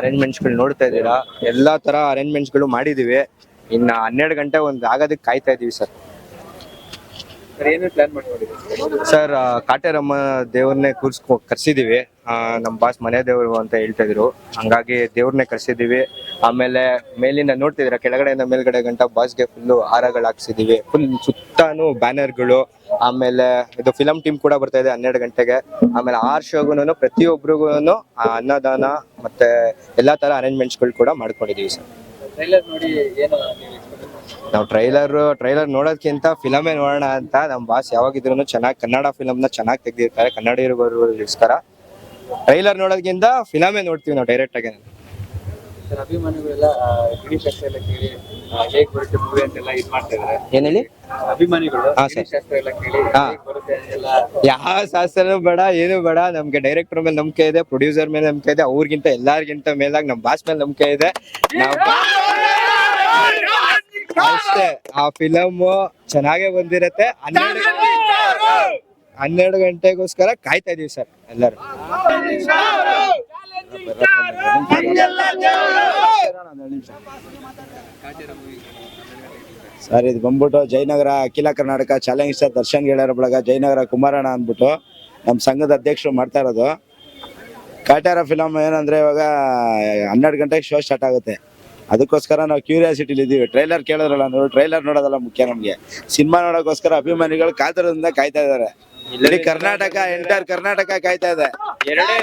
ಅರೇಂಜ್ಮೆಂಟ್ಸ್ಗಳು ನೋಡ್ತಾ ಇದ್ದೀರಾ? ಎಲ್ಲಾ ತರ ಅರೇಂಜ್ಮೆಂಟ್ಸ್ಗಳು ಮಾಡಿದೀವಿ. ಇನ್ನ ಹನ್ನೆರಡು ಗಂಟೆ ಒಂದ್ ಆಗೋದಕ್ಕೆ ಕಾಯ್ತಾ ಇದೀವಿ ಸರ್. ಸರ್ ಕಾಟೇರಮ್ಮ ದೇವ್ರನ್ನೇ ಕೂರ್ಸ್ಕೊ ಕರ್ಸಿದೀವಿ. ನಮ್ಮ ನಮ್ ಬಾಸ್ ಮನೆ ದೇವರು ಅಂತ ಹೇಳ್ತಾ ಇದ್ರು. ಹಂಗಾಗಿ ದೇವ್ರನ್ನೇ ಕರ್ಸಿದೀವಿ. ಆಮೇಲೆ ಮೇಲಿಂದ ನೋಡ್ತಿದ್ರ ಕೆಳಗಡೆಯಿಂದ ಮೇಲ್ಗಡೆ ಗಂಟ ಬಾಸ್ಗೆ ಫುಲ್ ಹಾರಗಳು ಹಾಕ್ಸಿದೀವಿ. ಫುಲ್ ಸುತ್ತಾನು ಬ್ಯಾನರ್ಗಳು ಆಮೇಲೆ ಇದು ಫಿಲಂ ಟೀಮ್ ಕೂಡ ಬರ್ತಾ ಇದೆ ಹನ್ನೆರಡು ಗಂಟೆಗೆ. ಆಮೇಲೆ ಆರ್ ಶೋಗುನು ಪ್ರತಿಯೊಬ್ಬರಿಗೂ ಅನ್ನದಾನ ಮತ್ತೆ ಎಲ್ಲಾ ತರ ಅರೇಂಜ್ಮೆಂಟ್ಸ್ಗಳು ಕೂಡ ಮಾಡ್ಕೊಂಡಿದೀವಿ ಸರ್. ನೀವು ಟ್ರೈಲರ್ ಟ್ರೈಲರ್ ನೋಡೋದಕ್ಕಿಂತ ಫಿಲಮೇ ನೋಡೋಣ ಅಂತ ನಮ್ ಬಾಸ್ ಯಾವಾಗಿದ್ರು ಚೆನ್ನಾಗಿ ಕನ್ನಡ ಫಿಲಮ್ನ ಚೆನ್ನಾಗಿ ತೆಗ್ದಿರ್ತಾರೆ. ಕನ್ನಡಿಗರಿಗೋಸ್ಕರ. ಟ್ರೈಲರ್ ನೋಡೋದ್ಕಿಂತ ಫಿಲಮೇ ನೋಡ್ತೀವಿ ನಾವು ಡೈರೆಕ್ಟ್ ಆಗಿ. ಸರ್ ಅಭಿಮಾನಿಗಳೆಲ್ಲ ಗಿರೀಶ್ ಶಾಸ್ತ್ರ ಎಲ್ಲ ಕೇಳಿ ಹೇಗ್ ಬರುತ್ತೆ ಮೂವಿ ಅಂತೆಲ್ಲ ಇದ್ ಮಾಡ್ತಾ ಇದಾರೆ ಏನ್ ಹೇಳಿ? ಅಭಿಮಾನಿಗಳು ಹಾ, ಗಿರೀಶ್ ಶಾಸ್ತ್ರ ಎಲ್ಲ ಕೇಳಿ ಹಾ. ಹೇಗ್ ಬರುತ್ತೆ ಅಂತೆಲ್ಲ. ಯಾವ ಶಾಸ್ತ್ರನೂ ಬೇಡ ಏನು ಬೇಡ. ನಮ್ಗೆ ಡೈರೆಕ್ಟರ್ ಮೇಲೆ ನಂಬಿಕೆ ಇದೆ ಪ್ರೊಡ್ಯೂಸರ್ ಮೇಲೆ ನಂಬಿಕೆ ಇದೆ ಅವ್ರಿಗಿಂತ ಎಲ್ಲಾರ್ಗಿಂತ ಮೇಲಾಗಿ ನಮ್ ಬಾಸ್ ಮೇಲೆ ನಂಬಿಕೆ ಇದೆ. ನಾವ್ ಅಷ್ಟೇ. ಆ ಫಿಲಮ್ ಚೆನ್ನಾಗೇ ಬಂದಿರತ್ತೆ. ಹನ್ನೆರಡು ಹನ್ನೆರಡು ಗಂಟೆಗೋಸ್ಕರ ಕಾಯ್ತಾ ಇದೀವಿ ಸರ್ ಎಲ್ಲರೂ. ಸರ್, ಇದು ಬಂದ್ಬಿಟ್ಟು ಜಯನಗರ ಅಖಿಲ ಕರ್ನಾಟಕ ಚಾಲೆಂಜ್ ಸರ್, ದರ್ಶನ್ ಗೆಳೆಯರ ಬಳಗ ಜಯನಗರ ಕುಮಾರಣ್ಣ ಅಂದ್ಬಿಟ್ಟು ನಮ್ಮ ಸಂಘದ ಅಧ್ಯಕ್ಷರು ಮಾಡ್ತಾ ಇರೋದು. ಕಾಟ್ಯಾರ ಫಿಲಮ್ ಏನಂದ್ರೆ ಇವಾಗ ಹನ್ನೆರಡು ಗಂಟೆಗೆ ಶೋ ಸ್ಟಾರ್ಟ್ ಆಗುತ್ತೆ. ಅದಕ್ಕೋಸ್ಕರ ನಾವು ಕ್ಯೂರಿಯಾಸಿಟಿಲಿ ಇದ್ದೀವಿ ಟ್ರೈಲರ್ ಕೇಳಿದ್ರಲ್ಲ ನೋಡಿ ಟ್ರೈಲರ್ ನೋಡೋದಲ್ಲ ಮುಖ್ಯ ನಮಗೆ. ಸಿನಿಮಾ ನೋಡೋಕ್ಕೋಸ್ಕರ ಅಭಿಮಾನಿಗಳು ಕಾತರದಿಂದ ಕಾಯ್ತಾ ಇದ್ದಾರೆ. ಇಡೀ ಕರ್ನಾಟಕ ಎಂಟರ್ ಕರ್ನಾಟಕ ಕಾಯ್ತಾ ಇದೆ. ಎರಡೇ.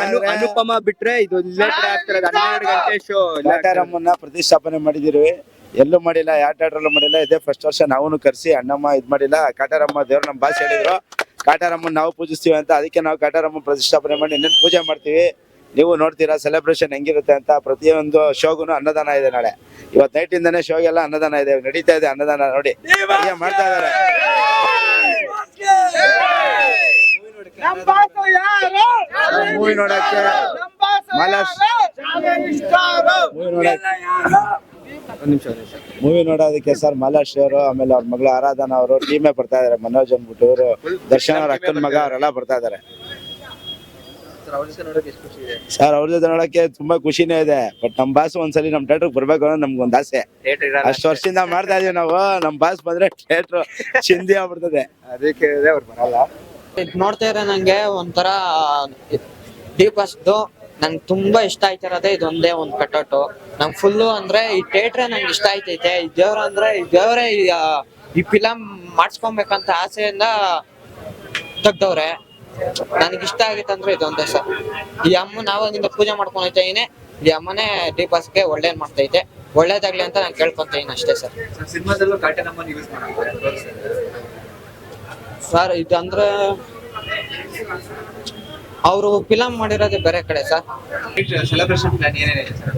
ಅನು- ಅನುಪಮ ಬಿಟ್ರೆ ಇದು ಇಲ್ಲೇ ಕಡೆ ಆಗ್ತಿರೋದು ಹನ್ನೆರಡು ಗಂಟೆ ಶೋ ಕಾಟಾರಮ್ಮನ್ನ ಪ್ರತಿಷ್ಠಾಪನೆ ಮಾಡಿದಿರಿ ಎಲ್ಲೂ ಮಾಡಿಲ್ಲ ಯಾವ ಟ್ಯಾಟ್ರಲ್ಲೂ ಮಾಡಿಲ್ಲ. ಇದೇ ಫಸ್ಟ್ ವರ್ಷ ನಾವು ಕರೆಸಿ ಅಣ್ಣಮ್ಮ ಇದ್ ಮಾಡಿಲ್ಲ. ಕಾಟಾರಮ್ಮ ದೇವ್ರ ನಮ್ಮ ಭಾಷೆ ಹೇಳಿದ್ರು. ಕಾಟಾರಮ್ಮನ ನಾವು ಪೂಜಿಸ್ತೀವಿ ಅಂತ ಅದಕ್ಕೆ ನಾವು ಕಾಟಾರಮ್ಮ ಪ್ರತಿಷ್ಠಾಪನೆ ಮಾಡಿ ಇನ್ನೇನು ಪೂಜೆ ಮಾಡ್ತೀವಿ. ನೀವು ನೋಡ್ತೀರಾ ಸೆಲೆಬ್ರೇಷನ್ ಹೆಂಗಿರುತ್ತೆ ಅಂತ. ಪ್ರತಿಯೊಂದು ಶೋಗುನು ಅನ್ನದಾನ ಇದೆ ನಾಳೆ. ಇವತ್ತು ನೈಟ್ ಇಂದಾನೆ ಶೋಗೆಲ್ಲ ಅನ್ನದಾನ ಇದೆ. ನಡೀತಾ ಇದೆ ಅನ್ನದಾನ ನೋಡಿ. ಮಾಡ್ತಾ ಇದಾರೆ ಮೂವಿ ನೋಡಕ್ಕೆ ಮಹಾಲಕ್ಷ್ಮಿ ಮೂವಿ ನೋಡಕ್ಕೆ ಒಂದ್ ನಿಮಿಷ ಒಂದ್ ನಿಮಿಷ. ಮೂವಿ ನೋಡೋದಕ್ಕೆ ಸರ್ ಮಲಾಶ್ ಅವರು ಆಮೇಲೆ ಅವ್ರ ಮಗಳ ಆರಾಧನಾ ಅವರು ಟೀಮೇ ಬರ್ತಾ ಇದಾರೆ. ಮನೋಜ್ ಅಂದ್ಬಿಟ್ಟು ಇವರು. ದರ್ಶನ್ ಅವ್ರ ಅಕ್ಕನ ಮಗ ಅವರೆಲ್ಲ ಬರ್ತಾ ಇದಾರೆ. ಸರ್ ಅವ್ರ ಜೊತೆ ನೋಡಕ್ಕೆ ತುಂಬಾ ಖುಷಿನೇ ಇದೆ. ಬಟ್ ನಮ್ ಬಾಸ್ ಒಂದ್ಸಲಿ ನಮ್ ಥಿಯೇಟರ್ ಬರ್ಬೇಕು ಅನ್ನೋದು ನಮ್ಗೊಂದ್ ಆಸೆ. ಅಷ್ಟು ವರ್ಷದಿಂದ ಮಾಡ್ತಾ ಇದೀವಿ ನಾವು. ನಮ್ ಬಾಸ್ ಬಂದ್ರೆ ಥಿಯೇಟರ್ ಚಿಂದಿ ಆಗ್ಬಿಡ್ತದೆ. ಅದಕ್ಕೆ ಅವ್ರು ಬರಲ್ಲ. ಇದ್ ನೋಡ್ತಾ ಇದ್ರೆ ನಂಗೆ ಒಂಥರ ಡೀಪ್ ಅಷ್ಟು ನಂಗೆ ತುಂಬಾ ಇಷ್ಟ ಆಯ್ತಿರೋದೇ ಇದೊಂದೇ ಒಂದ್ ಕಟೌಟು. ನಂಗೆ ಫುಲ್ಲು ಅಂದ್ರೆ ಈ ಥಿಯೇಟ್ರೆ ನಂಗೆ ಇಷ್ಟ ಆಯ್ತೈತೆ. ಈ ದೇವ್ರ ಅಂದ್ರೆ ಈ ದೇವ್ರೇ ಈ, ಆ, ಈ ಫಿಲಮ್ ಮಾಡಿಸ್ಕೊಬೇಕಂತ ಆಸೆಯಿಂದ ತೆಗ್ದವ್ರೆ. ನನಗೆ ಇಷ್ಟ ಆಗಿತ್ತು ಅಂದ್ರೆ ಇದೊಂದೇ ಸರ್. ಈ ಅಮ್ಮ ನಾವಾಗಿಂದ ಪೂಜೆ ಮಾಡ್ಕೊಂಡು ಹೋಗ್ತಾ ಇದೀನಿ. ಈ ಅಮ್ಮನೇ ದೀಪಾಸ್ಗೆ ಒಳ್ಳೇದ್ ಮಾಡ್ತೈತೆ ಒಳ್ಳೇದಾಗ್ಲಿ ಅಂತ ನಾನು ಕೇಳ್ಕೊಂತ ಇದೀನಿ ಅಷ್ಟೇ ಸರ್. ಸರ್ ಸಿನಿಮಾದಲ್ಲೂ ಕಾಟನಮ್ಮನ ಯೂಸ್ ಸರ್ ಇದಂದ್ರೆ ಅವರು ಫಿಲಂ ಮಾಡಿರೋದೇ ಬೇರೆ ಕಡೆ ಸರ್. ಸೆಲೆಬ್ರೇಷನ್ ಪ್ಲಾನ್ ಏನೇನಿದೆ ಸರ್?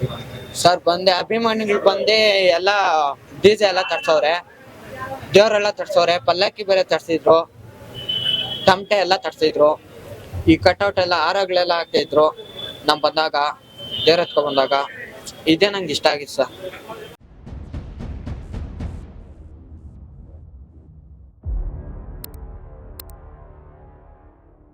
ಸರ್ ಬಂದೆ ಅಭಿಮಾನಿಗಳು ಬಂದೆ ಎಲ್ಲ ಡಿಜೆ ಎಲ್ಲ ತರ್ಸವ್ರೆ. ದೇವರೆಲ್ಲ ತರ್ಸವ್ರೆ. ಪಲ್ಲಕ್ಕಿ ಬೇರೆ ತರ್ಸಿದ್ರು. ತಮಟೆ ಎಲ್ಲ ತರ್ಸಿದ್ರು. ಈ ಕಟ್ಔಟ್ ಎಲ್ಲ ಹಾರಗಳೆಲ್ಲ ಹಾಕಿದ್ರು. ನಮ್ ಬಂದಾಗ, ದೇವ್ರ ಹತ್ಕೊ ಬಂದಾಗ. ಇದೇ ನಂಗೆ ಇಷ್ಟ ಆಗಿತ್ತು ಸರ್.